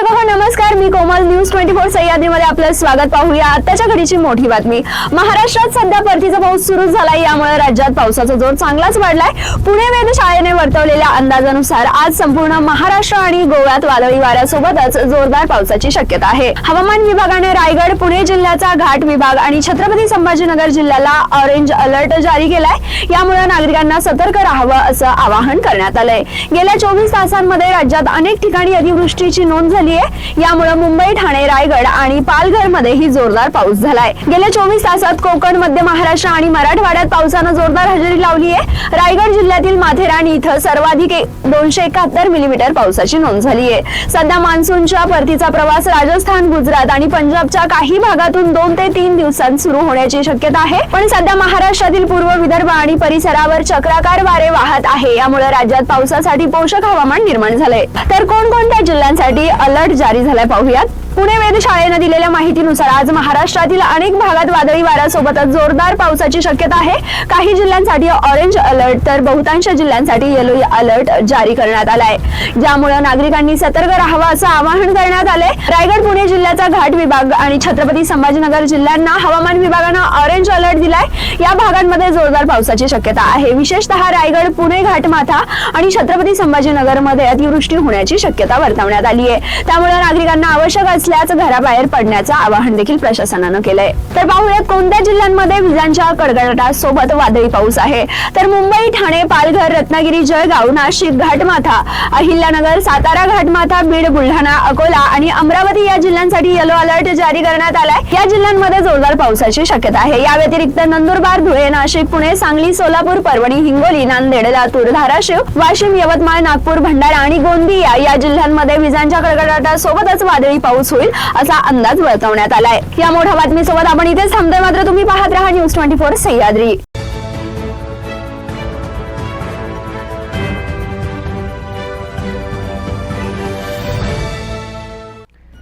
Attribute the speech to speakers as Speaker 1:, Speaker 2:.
Speaker 1: हो, नमस्कार. मी कोमल न्यूज ट्वेंटी फोर सह्याद्रीमध्ये आपलं स्वागत पाहूया. आताच्या घडीची मोठी बातमी. महाराष्ट्रात सध्या परतीचा पाऊस सुरू झालाय. यामुळे राज्यात पावसाचा जोर चांगलाच वाढलाय. पुणे वेधशाळेने वर्तवलेल्या अंदाजानुसार आज संपूर्ण महाराष्ट्र आणि गोव्यात वादळी वाऱ्यासोबतच जोरदार पावसाची शक्यता आहे. हवामान विभागाने रायगड पुणे जिल्ह्याचा घाट विभाग आणि छत्रपती संभाजीनगर जिल्ह्याला ऑरेंज अलर्ट जारी केलाय. यामुळे नागरिकांना सतर्क राहावं असं आवाहन करण्यात आलंय. गेल्या चोवीस तासांमध्ये राज्यात अनेक ठिकाणी अतिवृष्टीची नोंद झाली आहे. यामुळे मुंबई ठाणे रायगड आणि पालघर मध्येही जोरदार पाऊस झालाय. गेल्या चोवीस तासात कोकण मध्य महाराष्ट्र आणि मराठवाड्यात पावसानं जोरदार हजेरी लावली आहे. रायगड जिल्ह्यातील माथेरान इथं सर्वाधिक दोनशे एकाहत्तर मिलीमीटर पावसाची नोंद झाली आहे. सध्या मान्सूनच्या परतीचा प्रवास राजस्थान गुजरात आणि पंजाबच्या काही भागातून दोन ते तीन दिवसांत सुरू होण्याची शक्यता आहे. पण सध्या महाराष्ट्रातील पूर्व विदर्भ आणि परिसरावर चक्राकार वारे वाहत आहे. यामुळे राज्यात पावसासाठी पोषक हवामान निर्माण झालंय. तर कोणकोणत्या जिल्ह्यांसाठी अलर्ट जारी झालाय. पाहूयात. पुणे वेधशाळेनं दिलेल्या माहितीनुसार आज महाराष्ट्रातील अनेक भागात वादळी वाऱ्यासोबतच जोरदार पावसाची शक्यता आहे. काही जिल्ह्यांसाठी ऑरेंज अलर्ट तर बहुतांश जिल्ह्यांसाठी येलो अलर्ट जारी करण्यात आलाय. ज्यामुळे नागरिकांनी सतर्क राहावं असं आवाहन करण्यात आलंय. रायगड पुणे जिल्ह्याचा घाट विभाग आणि छत्रपती संभाजीनगर जिल्ह्यांना हवामान विभागानं ऑरेंज अलर्ट दिलाय. या भागांमध्ये जोरदार पावसाची शक्यता आहे. विशेषतः रायगड पुणे घाटमाथा आणि छत्रपती संभाजीनगरमध्ये अतिवृष्टी होण्याची शक्यता वर्तवण्यात आली आहे त्यामुळे नागरिकांना आवश्यक असल्यास घराबाहेर पडण्याचं आवाहन देखील प्रशासनानं केलंय. तर पाहूयात कोणत्या जिल्ह्यांमध्ये विजांच्या कडकडाटासोबत वादळी पाऊस आहे? तर मुंबई ठाणे पालघर रत्नागिरी जळगाव नाशिक घाटमाथा अहिल्यानगर सातारा घाटमाथा बीड बुलढाणा अकोला आणि अमरावती या जिल्ह्यांसाठी येलो अलर्ट जारी करण्यात आलाय. या जिल्ह्यांमध्ये जोरदार पावसाची शक्यता आहे. या व्यतिरिक्त नंदुरबार धुळे नाशिक पुणे सांगली सोलापूर परभणी हिंगोली नांदेड लातूर धाराशिव वाशिम यवतमाळ नागपूर भंडारा आणि गोंदिया या जिल्ह्यांमध्ये विजांच्या कडकडाटासोबतच वादळी पाऊस पाऊस होईल असा अंदाज वर्तवण्यात आलाय. या मोठ्या बातमीसोबत आपण इथेच थांबतोय. मात्र तुम्ही पाहत राहा न्यूज ट्वेंटी फोर सह्याद्री.